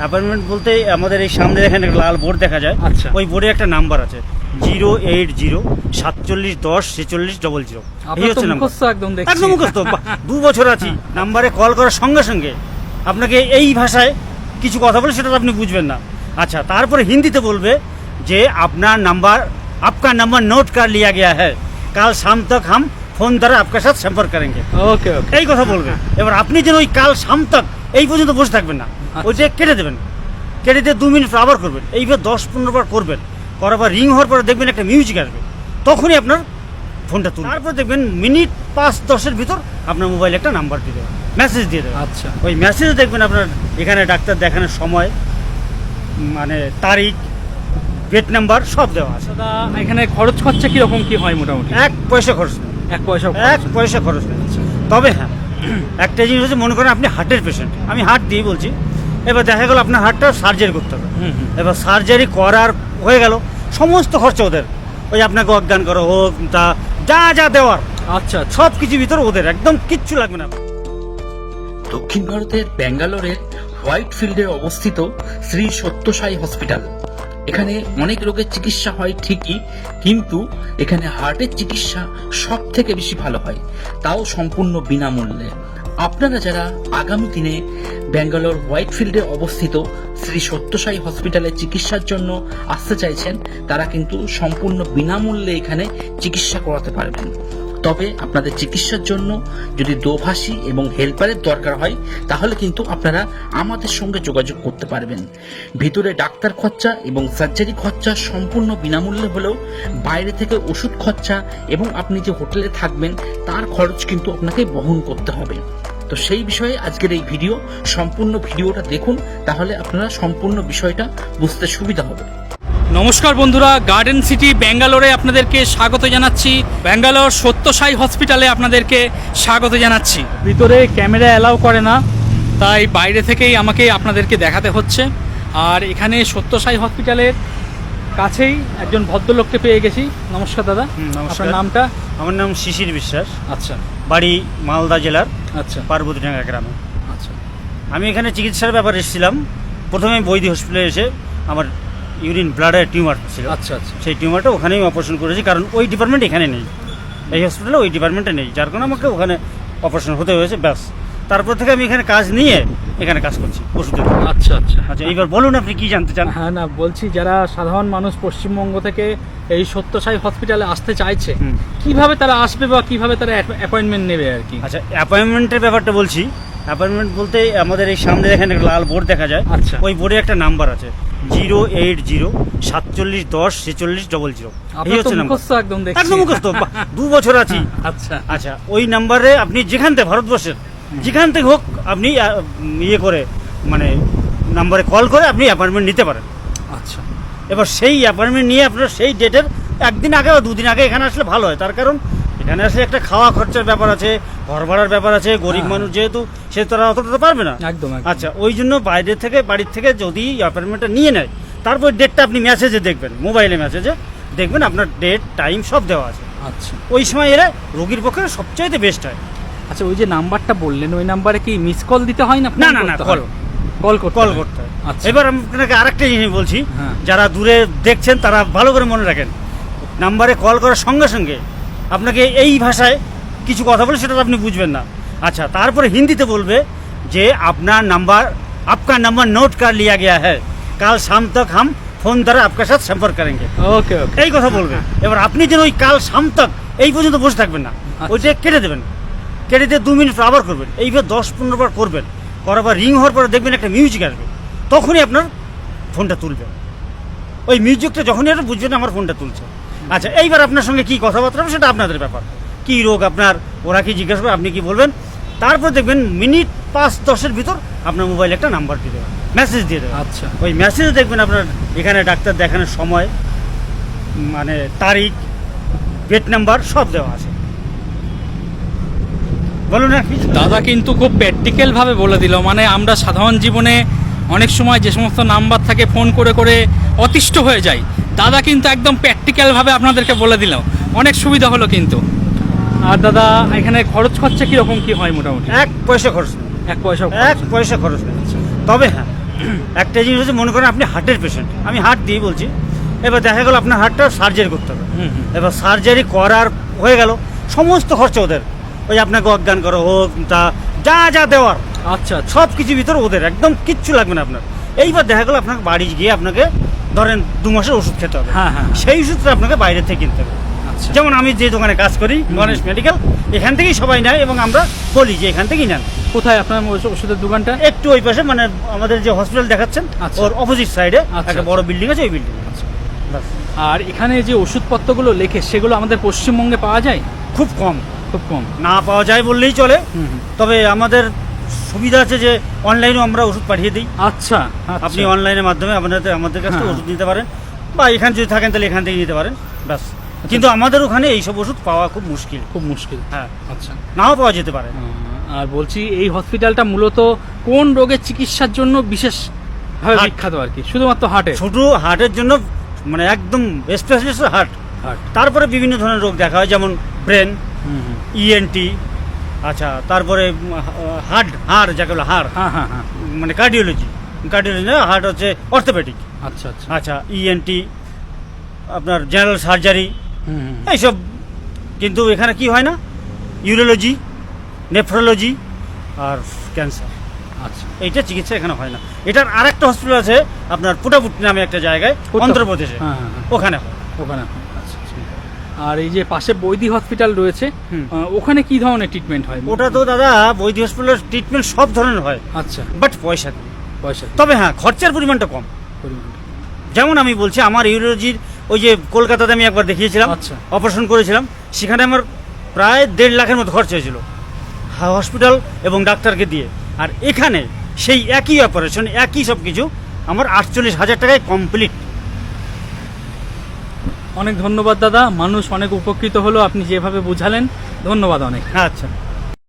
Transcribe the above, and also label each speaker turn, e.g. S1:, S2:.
S1: Apartment বলতে আমাদের এই সামনে দেখেন একটা লাল বোর্ড দেখা যায়।
S2: আচ্ছা।
S1: ওই বোর্ডে একটা নাম্বার আছে। জিরো এইট জিরো সাতচল্লিশ দশ ছেচল্লিশ ডবল জিরো। এই হচ্ছে
S2: একদম
S1: মুখস্থ। দু বছর আছি। নাম্বারে কল করার সঙ্গে সঙ্গে আপনাকে এই ভাষায় কিছু কথা বলে সেটা আপনি বুঝবেন না। আচ্ছা তারপরে হিন্দিতে বলবে যে আপনার নাম্বার আপনার নাম্বার নোট কর লিয়া গিয়া হ্যাঁ কাল শাম তক হাম ফোন দ্বারা আপনার সাথে সম্পর্ক করেন
S2: ওকে
S1: এই কথা বলবে। এবার আপনি যেন ওই কাল শাম তক এই পর্যন্ত বসে থাকবেন না। ওইটা কেটে দেবেন। কেটে দিয়ে দু মিনিট আবার করবেন। এইভাবে দশ পনেরো বার করবেন। করার পর রিং হওয়ার পরে দেখবেন একটা মিউজিক আসবে। তখনই আপনার ফোনটা তুলবে। তারপর দেখবেন মিনিট পাঁচ দশের ভিতর আপনার মোবাইলে একটা নাম্বার দিয়ে দেবে। মেসেজ দিয়ে দেবে।
S2: আচ্ছা।
S1: ওই মেসেজে দেখবেন আপনার এখানে ডাক্তার দেখানোর সময় মানে তারিখ বেড নাম্বার সব দেওয়া আছে।
S2: দাদা এখানে খরচ খরচা কীরকম কী হয় মোটামুটি?
S1: এক পয়সা খরচ। নেই
S2: এক পয়সা
S1: এক পয়সা খরচ। নেই তবে হ্যাঁ একটা জিনিস হচ্ছে মনে করেন আপনি হার্টের পেশেন্ট আমি হার্ট দিয়ে বলছি। এবার দেখা গেল আপনার হার্টটা সার্জারি করতে হবে।
S2: হুম, হুম।
S1: এবার সার্জারি করার হয়ে গেল সমস্ত খরচা ওদের। ওই আপনাকে অজ্ঞান করা হোক তা যা যা দেওয়ার
S2: আচ্ছা আচ্ছা।
S1: সব কিছু ভিতরে ওদের একদম কিচ্ছু লাগবে না।
S3: দক্ষিণ ভারতের ব্যাঙ্গালোরের হোয়াইট ফিল্ডে অবস্থিত শ্রী সত্যসাই হসপিটাল। এখানে অনেক রোগের চিকিৎসা হয় ঠিকই কিন্তু এখানে হার্টের চিকিৎসা সব থেকে বেশি ভালো হয়। তাও সম্পূর্ণ বিনামূল্যে। আপনারা যারা আগামী দিনে ব্যাঙ্গালোর হোয়াইট ফিল্ডে অবস্থিত শ্রী সত্যসাই হসপিটালে চিকিৎসার জন্য আসতে চাইছেন, তারা কিন্তু সম্পূর্ণ বিনামূল্যে এখানে চিকিৎসা করাতে পারবেন। তবে আপনাদের চিকিৎসার জন্য যদি দোভাষী এবং হেল্পারের দরকার হয়, তাহলে কিন্তু আপনারা আমাদের সঙ্গে যোগাযোগ করতে পারবেন। ভিতরে ডাক্তার খরচা এবং সার্জারি খরচা সম্পূর্ণ বিনামূল্যে হলেও বাইরে থেকে ওষুধ খরচা এবং আপনি যে হোটেলে থাকবেন, তার খরচ কিন্তু আপনাকে বহন করতে হবে। তো সেই বিষয়ে আজকের এই ভিডিও, সম্পূর্ণ ভিডিওটা দেখুন, তাহলে আপনারা সম্পূর্ণ বিষয়টা বুঝতে সুবিধা হবে।
S2: নমস্কার বন্ধুরা গার্ডেন সিটি ব্যাঙ্গালোরে আপনাদেরকে স্বাগত জানাচ্ছি। ব্যাঙ্গালোর সত্যসাই হসপিটালে আপনাদেরকে স্বাগত জানাচ্ছি। ভিতরে ক্যামেরা অ্যালাউ করে না তাই বাইরে থেকেই আমাকে আপনাদেরকে দেখাতে হচ্ছে। আর এখানে সত্যসাই হসপিটালের কাছেই একজন ভদ্রলোককে পেয়ে গেছি। নমস্কার দাদা
S1: নমস্কার।
S2: আপনার নামটা?
S1: আমার নাম শিশির বিশ্বাস।
S2: আচ্ছা।
S1: বাড়ি মালদা জেলার
S2: আচ্ছা।
S1: পার্বতীডাঙ্গা গ্রামে।
S2: আচ্ছা।
S1: আমি এখানে চিকিৎসার ব্যাপারে এসেছিলাম। প্রথমে বৈদি হসপিটালে এসে আমার ইউরিন ব্লাডের টিউমার ছিল।
S2: আচ্ছা আচ্ছা।
S1: সেই টিউমারটা ওখানেই অপারেশন করেছি কারণ ওই ডিপার্টমেন্ট এখানে নেই। এই হসপিটালে ওই ডিপার্টমেন্টে নেই যার কারণে আমাকে ওখানে অপারেশন হতে হয়েছে ব্যাস। তারপর থেকে আমি এখানে কাজ নিয়ে এখানে কাজ করছি ওষুধের
S2: আচ্ছা আচ্ছা।
S1: আচ্ছা এইবার বলুন আপনি কি জানতে চান?
S2: হ্যাঁ না বলছি যারা সাধারণ মানুষ পশ্চিমবঙ্গ থেকে এই সত্যসাই হসপিটালে আসতে চাইছে। কীভাবে তারা আসবে বা কীভাবে তারা অ্যাপয়েন্টমেন্ট নেবে আর কি?
S1: আচ্ছা অ্যাপয়েন্টমেন্টের ব্যাপারটা বলছি অ্যাপয়েন্টমেন্ট বলতে আমাদের এই সামনে এখানে একটা লাল বোর্ড দেখা যায়।
S2: আচ্ছা।
S1: ওই বোর্ডে একটা নাম্বার আছে। জিরো এইট জিরো সাতচল্লিশ দশ ছেচল্লিশ ডবল জিরো। এই হচ্ছে নাম্বার।
S2: একদম
S1: একদম মুখস্থ? দু বছর আছি।
S2: আচ্ছা।
S1: আচ্ছা ওই নাম্বারে আপনি যেখান থেকে ভারতবর্ষের যেখান থেকে হোক আপনি ইয়ে করে মানে নাম্বারে কল করে আপনি অ্যাপয়েন্টমেন্ট নিতে পারেন।
S2: আচ্ছা।
S1: এবার সেই অ্যাপয়েন্টমেন্ট নিয়ে আপনার সেই ডেটের একদিন আগে বা দুদিন আগে এখানে আসলে ভালো হয়। তার কারণ এখানে আসলে একটা খাওয়া খরচার ব্যাপার আছে ঘর ভাড়ার ব্যাপার আছে গরিব
S2: হ্যাঁ।
S1: মানুষ যেহেতু সে তারা অতটা তো পারবে না।
S2: একদম।
S1: আচ্ছা ওই জন্য বাইরে থেকে বাড়ির থেকে যদি অ্যাপয়েন্টমেন্টটা নিয়ে নেয় তারপর ডেটটা আপনি মেসেজে দেখবেন মোবাইলে মেসেজে দেখবেন আপনার ডেট টাইম সব দেওয়া আছে।
S2: আচ্ছা।
S1: ওই সময় এলে রোগীর পক্ষে সবচাইতে বেস্ট হয়।
S2: আচ্ছা ওই যে নাম্বারটা বললেন ওই নাম্বারে কি মিস কল দিতে হয় না
S1: না, না, না।
S2: কল করতে
S1: কল করতে হয়।
S2: আচ্ছা।
S1: এবার আপনাকে আরেকটা জিনিস বলছি
S2: হ্যাঁ।
S1: যারা দূরে দেখছেন তারা ভালো করে মনে রাখেন। নাম্বারে কল করার সঙ্গে সঙ্গে আপনাকে এই ভাষায় কিছু কথা বলে সেটা আপনি বুঝবেন না। আচ্ছা তারপরে হিন্দিতে বলবে যে আপনার নাম্বার আপনার নাম্বার নোট কর লিয়া গিয়া হ্যাঁ কাল শাম তক হাম ফোন দ্বারা আপনার সাথে সম্পর্ক করেন
S2: ওকে ওকে
S1: এই কথা বলবেন এবার আপনি যেন ওই কাল শাম তক এই পর্যন্ত বসে থাকবেন না।
S2: আচ্ছা।
S1: ওই যে কেটে দেবেন। কেটে দিয়ে দু মিনিট আবার করবেন। এইভাবে দশ পনেরো বার করবেন। করার পর রিং হওয়ার পরে দেখবেন একটা মিউজিক আসবে। তখনই আপনার ফোনটা তুলবেন ওই মিউজিকটা যখনই এটা বুঝবেন আমার ফোনটা তুলছে। আচ্ছা এইবার আপনার সঙ্গে কি কথাবার্তা হবে সেটা আপনাদের ব্যাপার। কি রোগ আপনার ওরা কি জিজ্ঞাসা করবে আপনি কি বলবেন? তারপর দেখবেন মিনিট পাঁচ দশের ভিতর আপনার মোবাইলে একটা নাম্বার দিয়ে দেবে মেসেজ দিয়ে দেবে
S2: আচ্ছা।
S1: ওই মেসেজে দেখবেন আপনার এখানে ডাক্তার দেখানোর সময় মানে তারিখ বেড নাম্বার সব দেওয়া আছে। বলুন
S2: দাদা কিন্তু খুব প্র্যাকটিক্যাল ভাবে বলে দিল মানে আমরা সাধারণ জীবনে অনেক সময় যে সমস্ত নাম্বার থাকে ফোন করে করে অতিষ্ঠ হয়ে যায়। দাদা কিন্তু একদম প্র্যাকটিক্যালভাবে আপনাদেরকে বলে দিলাম অনেক সুবিধা হলো কিন্তু। আর দাদা এখানে খরচ খরচা কীরকম কী হয় মোটামুটি?
S1: এক পয়সা খরচ।
S2: এক পয়সা
S1: এক পয়সা খরচ। নেই তবে হ্যাঁ একটা জিনিস হচ্ছে মনে করেন আপনি হার্টের পেশেন্ট আমি হার্ট দিয়ে বলছি। এবার দেখা গেল আপনার হার্টটা সার্জারি করতে হবে। এবার সার্জারি করার হয়ে গেল সমস্ত খরচা ওদের। ওই আপনাকে অজ্ঞান করা হোক তা যা যা দেওয়ার।
S2: আচ্ছা আচ্ছা।
S1: সব কিছু ভিতরে ওদের একদম কিচ্ছু লাগবে না আপনার। এইবার দেখা গেল আপনাকে বাড়ি গিয়ে আপনাকে ধরেন দু মাসের ওষুধ খেতে হবে।
S2: হ্যাঁ, হ্যাঁ।
S1: সেই ওষুধটা আপনাকে বাইরে থেকে কিনতে হবে।
S2: আচ্ছা।
S1: যেমন আমি যে দোকানে কাজ করি গণেশ মেডিকেল এখান থেকেই সবাই নেয় এবং আমরা বলি যে এখান থেকেই নেন।
S2: কোথায় আপনার ওষুধের দোকানটা?
S1: একটু ওই পাশে মানে আমাদের যে হসপিটাল দেখাচ্ছেন
S2: আচ্ছা।
S1: ওর অপোজিট সাইডে একটা বড় বিল্ডিং আছে ওই বিল্ডিং।
S2: আর এখানে যে ওষুধপত্রগুলো লেখে সেগুলো আমাদের পশ্চিমবঙ্গে পাওয়া যায়?
S1: খুব কম।
S2: খুব কম।
S1: না পাওয়া যায় বললেই চলে। তবে আমাদের সুবিধা আছে যে অনলাইনেও আমরা ওষুধ পাঠিয়ে দিই।
S2: আচ্ছা
S1: আপনি অনলাইনের মাধ্যমে আপনাদের আমাদের কাছ থেকে
S2: হ্যাঁ।
S1: ওষুধ নিতে পারেন বা এখানে যদি থাকেন তাহলে এখান থেকে নিতে পারেন ব্যাস। কিন্তু আমাদের ওখানে এইসব ওষুধ পাওয়া খুব মুশকিল।
S2: খুব মুশকিল।
S1: হ্যাঁ।
S2: আচ্ছা।
S1: নাও পাওয়া যেতে পারে।
S2: আর বলছি এই হসপিটালটা মূলত কোন রোগের চিকিৎসার জন্য বিশেষ ভাবে বিখ্যাত আর কি? শুধুমাত্র হার্টে
S1: ছোট হার্টের জন্য মানে একদম স্পেশালিস্ট হার্ট
S2: হার্ট
S1: তারপরে বিভিন্ন ধরনের রোগ দেখা হয় যেমন ব্রেন ইএনটি আচ্ছা তারপরে হার্ট হাড় যাকে বলে হাড়
S2: হ্যাঁ হ্যাঁ হ্যাঁ।
S1: মানে কার্ডিওলজি কার্ডিওলজি না হার্ট হচ্ছে অর্থোপেডিক
S2: আচ্ছা আচ্ছা।
S1: আচ্ছা ইএনটি আপনার জেনারেল সার্জারি। এইসব। কিন্তু এখানে কি হয় না? ইউরোলজি নেফ্রোলজি আর ক্যান্সার
S2: আচ্ছা।
S1: এইটা চিকিৎসা এখানে হয় না। এটার আরেকটা হসপিটাল আছে আপনার পুটাপুটি নামে একটা জায়গায়? অন্ধ্রপ্রদেশে।
S2: হ্যাঁ, হ্যাঁ, হ্যাঁ।
S1: ওখানে হয়।
S2: ওখানে। আর এই যে পাশে বৈদি হসপিটাল রয়েছে। ওখানে কি ধরনের ট্রিটমেন্ট হয়?
S1: ওটা তো দাদা বৈদ্য হসপিটালের ট্রিটমেন্ট সব ধরনের হয়।
S2: আচ্ছা।
S1: বাট পয়সা
S2: পয়সা
S1: তবে হ্যাঁ খরচার পরিমাণটা কম। যেমন আমি বলছি আমার ইউরোলজির ওই যে কলকাতাতে আমি একবার দেখিয়েছিলাম
S2: আচ্ছা।
S1: অপারেশন করেছিলাম সেখানে আমার প্রায় দেড় লাখের মতো খরচ হয়েছিল। হসপিটাল এবং ডাক্তারকে দিয়ে। আর এখানে সেই একই অপারেশন একই সব কিছু আমার আটচল্লিশ হাজার টাকায় কমপ্লিট
S2: অনেক ধন্যবাদ দাদা। মানুষ অনেক উপকৃত হলো আপনি যেভাবে বুঝালেন। ধন্যবাদ অনেক।
S1: আচ্ছা।